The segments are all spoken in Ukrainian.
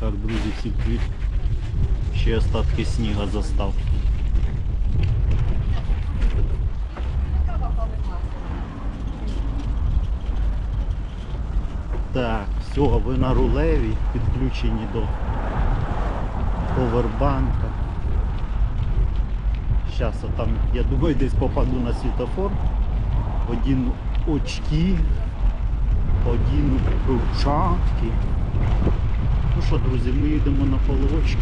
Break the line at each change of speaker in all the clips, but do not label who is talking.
Так, друзі, всі привіт. Ще остатки сніга застав. Так, все, ви на рулеві, підключені до повербанка. Зараз там, я думаю, десь попаду на світофор. Один очки, один ручатки. Що, друзі, ми їдемо на половочки.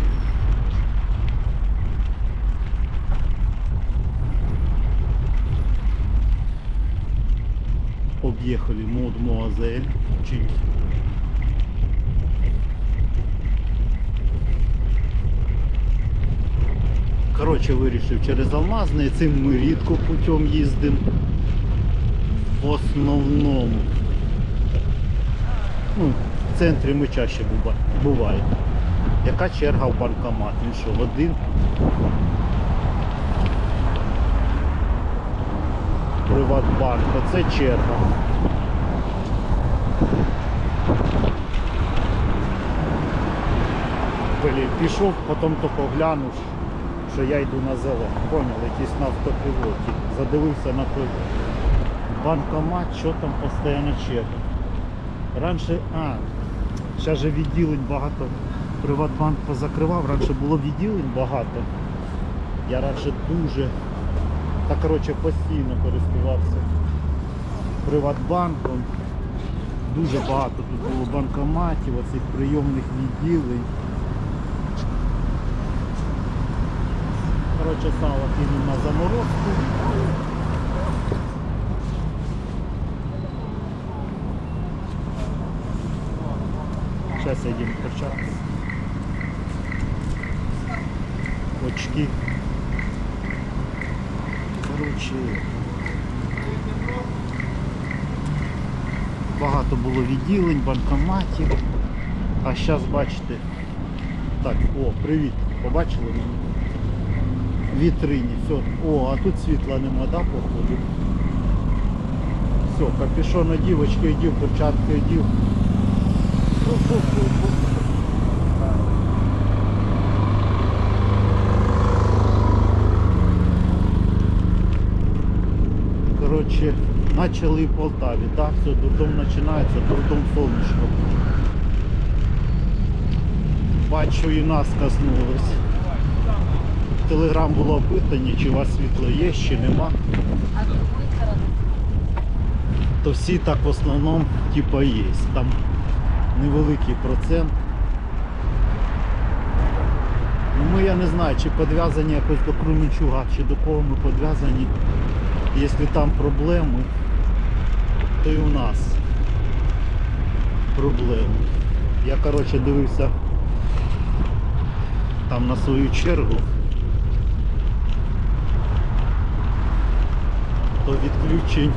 Об'їхали мод Муазель. Чуть. Коротше, вирішив через Алмазний, цим ми рідко путем їздимо. В основному. Ну, в центрі ми чаще бува- буваємо. Яка черга в банкомат? Він що, один? Приватбанк, оце черга. Блін, пішов, потім тільки глянув, що я йду на зелену. Поняв, якийсь на автопілоті. Задивився на той банкомат, що там постійно черга. Раніше, а, зараз же відділень багато. Приватбанк позакривав, раніше було відділень багато. Я раніше дуже, та коротше постійно користувався Приватбанком. Дуже багато тут було банкоматів, оцих прийомних відділень. Коротше, сало кинув на заморозку. Сейчас один перчатки. Очки. Коротше. Багато було відділень, банкоматів. А зараз бачите. Так, о, привіт. Побачили мене? Вітрині. Все. О, а тут світла нема, да, походу? Все, капюшон одів, очки одів, перчатки одів. Фу-фу-фу-фу. Коротше, почали в Полтаві, так, все, дурдом починається, дурдом сонечко. Бачу і нас коснулось. Телеграм було опитання, чи у вас світло є, чи нема. То всі так в основному типа є. Там невеликий процент. Ну, ми я не знаю, чи підв'язані якось до Кременчуга, чи до кого ми підв'язані. Якщо там проблеми, то і у нас проблеми. Я коротше дивився там на свою чергу. То відключень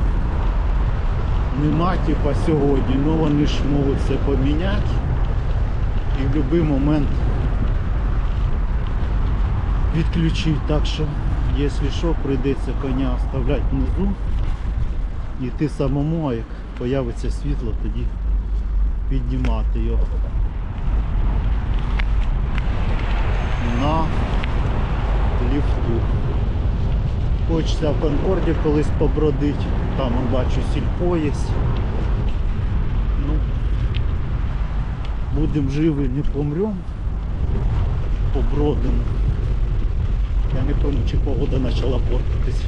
нема типа сьогодні, але вони ж можуть це поміняти і в будь-який момент відключити. Так що, якщо що, прийдеться коня оставляти внизу, йти самому, а як появиться світло, тоді піднімати його на ліфту. Хочеться в Конкорді колись побродити. Там бачу сільпо є. Ну, будемо живі, не помремо. Побродимо. Я не пам'ятаю, чи погода почала портитись.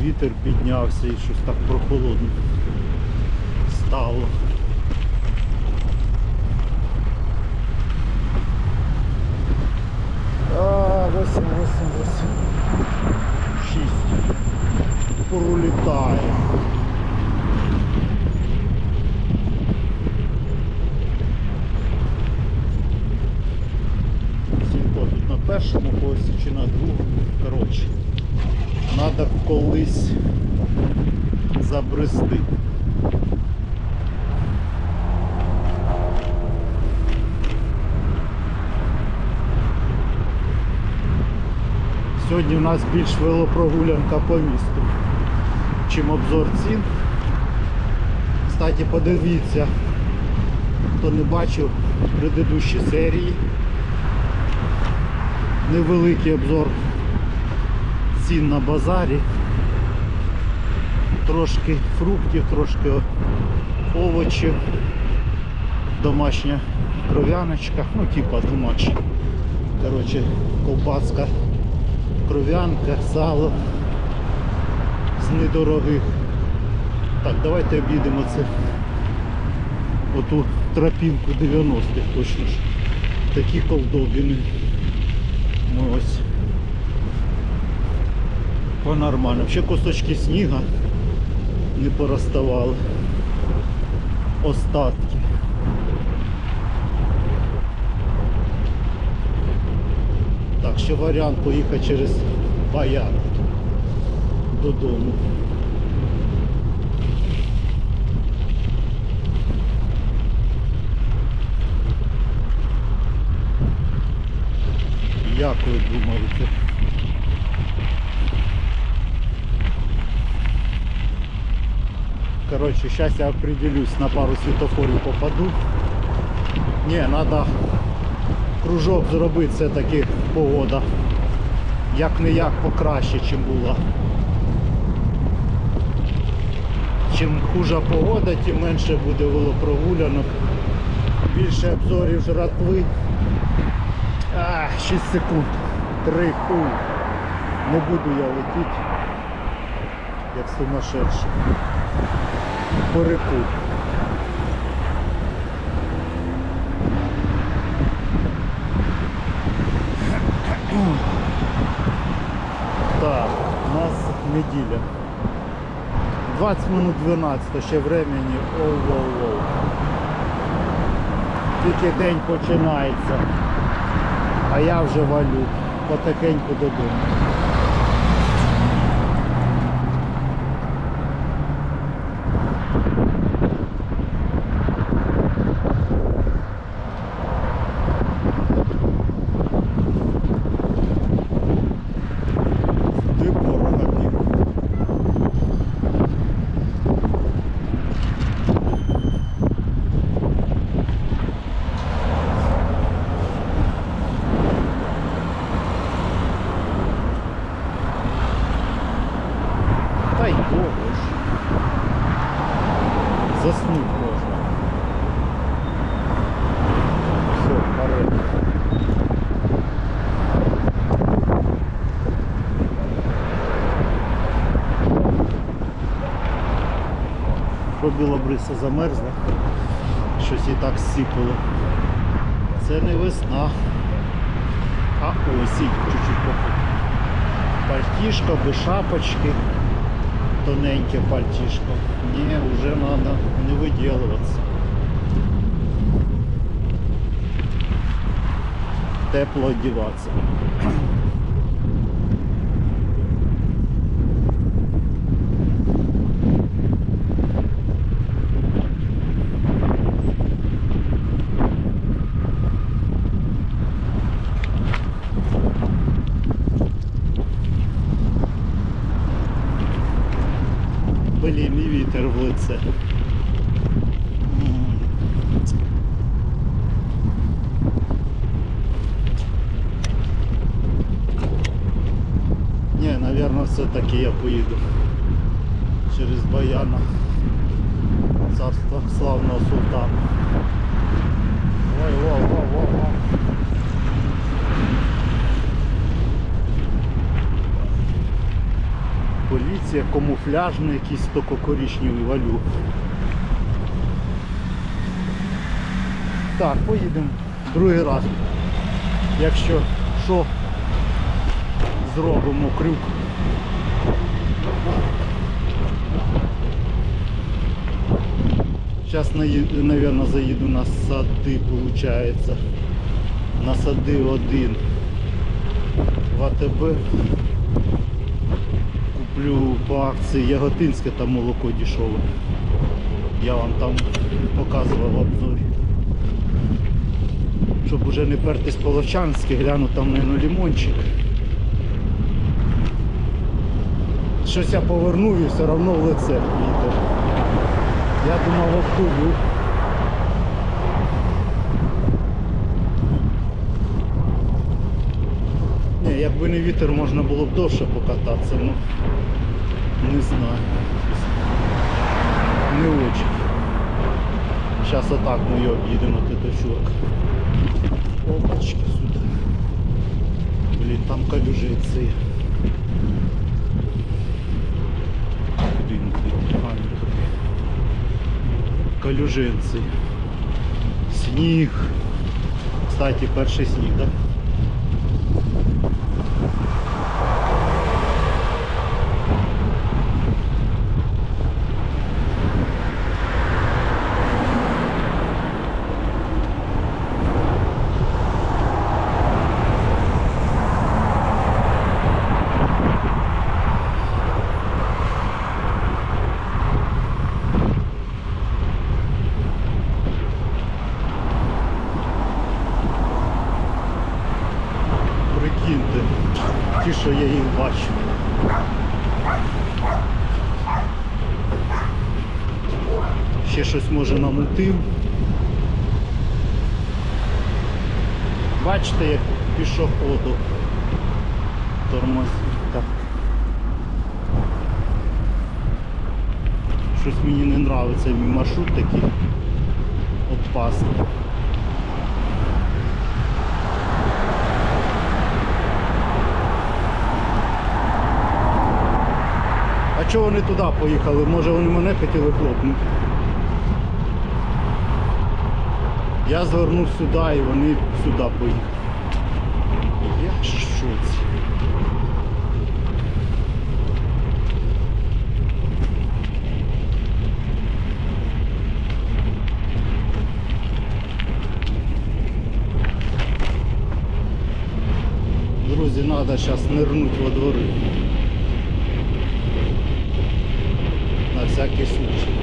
Вітер піднявся і щось так прохолодно стало. А, 8, 8, 8. 6. Пролітає. Сільпо тут на першому поясі чи на другому. Коротше. Надо колись забрести. Сьогодні у нас більш велопрогулянка по місту, чим обзор цін. Кстати, подивіться, хто не бачив предыдущі серії. Невеликий обзор цін на базарі. Трошки фруктів, трошки овочів, домашня кров'яночка, ну типа домашня. Коротше, ковбаска, кров'янка, сало з недорогих. Так, давайте обійдемо це оту тропінку 90-х точно ж. Такі колдобіни. Ми ось по нормально. Ще кусочки сніга не пороставали. Остатки. Так, ще варіант поїхати через Баян додому. Як ви думаєте? Короче, сейчас я определюсь, на пару світофорів попаду. Не, надо кружок зробити, це таки погода. Як не як покраще, чим була. Чим хужа погода, тим менше буде велопрогулянок. Більше обзорів жратви. А, 6 секунд. 3 ху. Не буду я летіти. Як сумасшедший. Перекур. Так, у нас неділя. 20 минут 12, ще времени. Оу-оу-оу. Тільки день починається. А я вже валю потихеньку додому. Ти порога біг. Та й довго ж. Заснуть можна. Все, вперед. Що білобриса замерзла, щось і так сипало. Це не весна, а осінь чуть-чуть походу. Пальтішко без шапочки, тоненьке пальтішко. Ні, вже треба не виділуватися. Тепло одіватися. Блін, і лице. Ні, напевно, все-таки я поїду через Баяна. Царство славного султана. Ой, во, во, во, во. Поліція, камуфляжний, якийсь токо коричневий валю. Так, поїдемо другий раз. Якщо що, зробимо крюк. Зараз, мабуть, заїду на сади, виходить. На сади один. В АТБ куплю по акції Яготинське там молоко дешеве. Я вам там показував в обзорі. Щоб уже не пертись по Ловчанськи, гляну там наверное, лимончик. Щось я повернув і все одно в лице. Я думав обдую. Не вітер, можна було б довше покататися, ну не знаю. Не очень. Зараз отак ми об'їдемо теточок. Опачки сюди. Блін, там калюжиці. Куди не. Калюжинці. Сніг. Кстати, перший сніг, так? Да? Прикиньте, ті, що я їх бачу. Ще може. Бачите, як пішоходу тормозить. Так. Щось мені не подобається мій маршрут такий опасний. А чого вони туди поїхали? Може вони мене хотіли хлопнути? Я звернув сюди і вони сюди поїхали. Я ж. Друзі, треба зараз нирнути во двори. На всякий случай.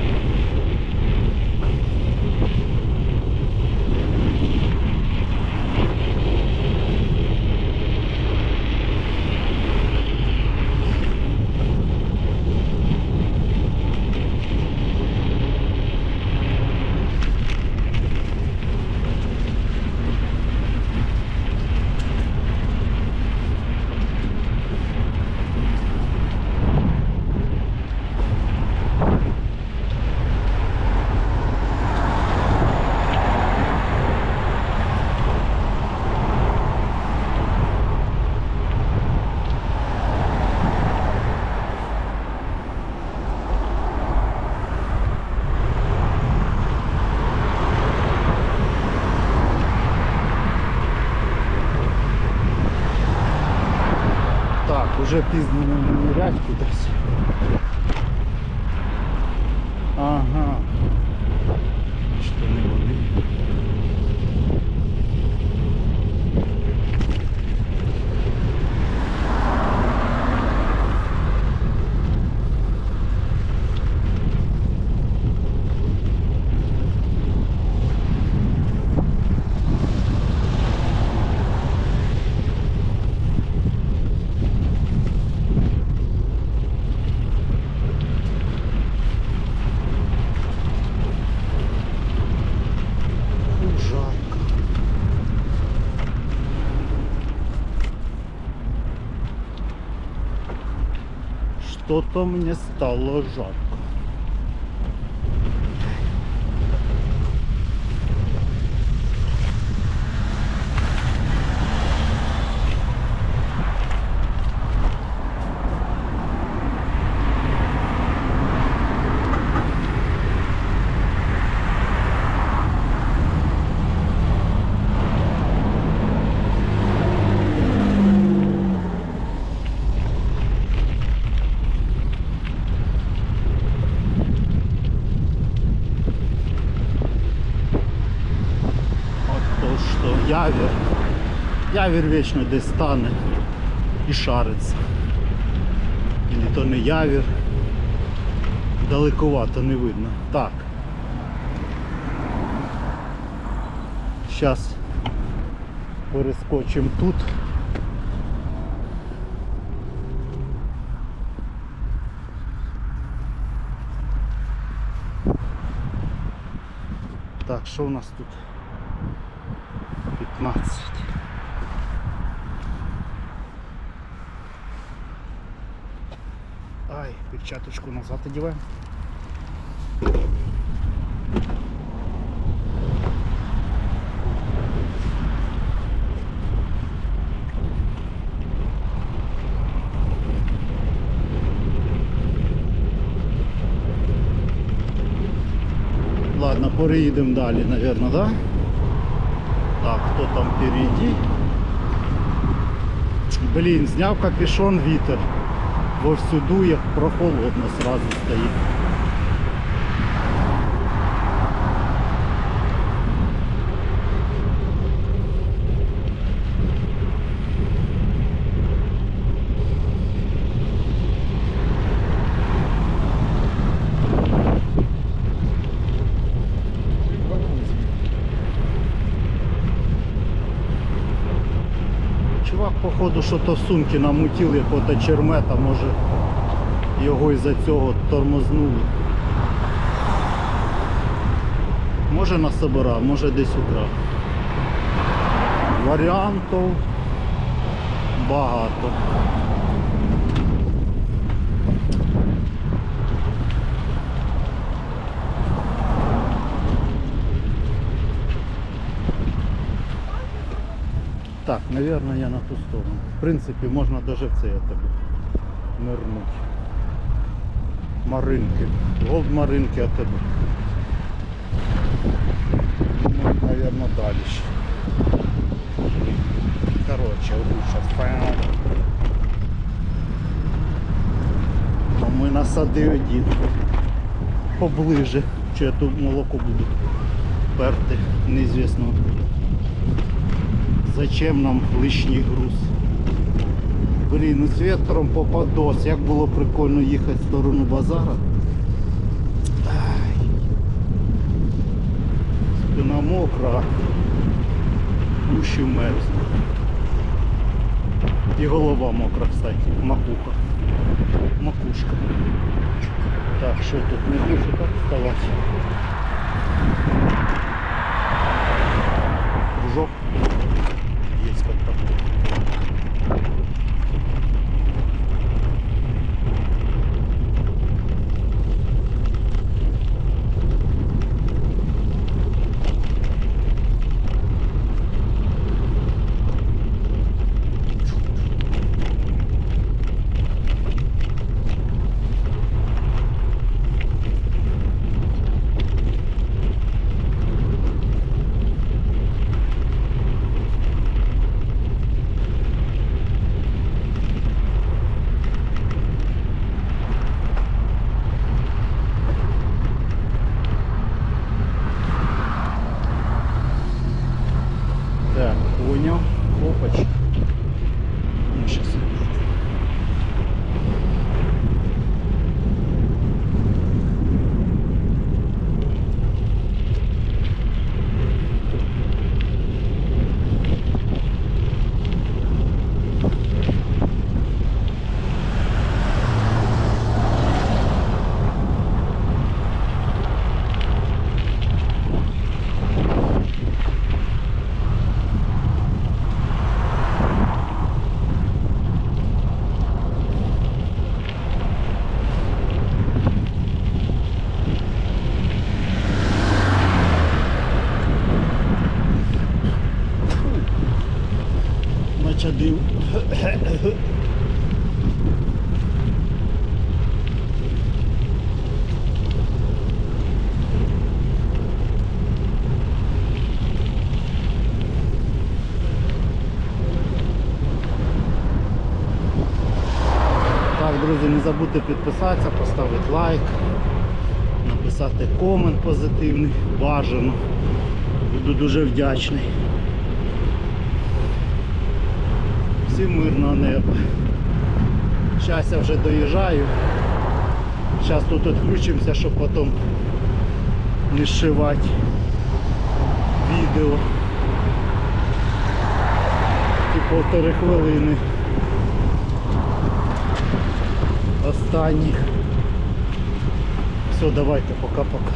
Так, уже пізно не нырять кудись. Ага. Що не вони. Фу, жарко. Что-то мне стало жарко. От то що явір. Явір вічно десь стане і шариться. Или то не явір. Далековато не видно. Так. Зараз перескочимо тут. Так, що у нас тут? 15. Ай, перчаточку назад одеваем. Ладно, переїдемо далі, мабуть. Да? Так, кто там впереди? Блин, сняв капюшон ветер. Вовсю дує, прохолодно сразу стоїть. Походу, що то в сумки намутіли якого-то чермета, може його із-за цього тормознули. Може на собора, може десь украв. Варіантів багато. Так, наверное, я на ту сторону. В принципі, можна даже в цей тобі нирнуть. Маринки. Голд Маринки АТБ. Ну, наверное, далі ще. Короче, лучше. А ми на сади один. Поближе. Чи я тут молоко буду перти, неізвісно. Зачем нам лишній груз? Блін, ну з вітром попадос. Як було прикольно їхати в сторону базара. Ай. Спина мокра, уші мерзне. І голова мокра, кстати, макуха. Макушка. Так, що тут не дуже так вставати? Друзі, не забудьте підписатися, поставити лайк, написати комент позитивний, бажано. Буду дуже вдячний. Всім мирного неба. Зараз я вже доїжджаю. Зараз тут відключимося, щоб потім не зшивати відео. Ті півтори хвилини. Останніх. Все, давайте, пока-пока.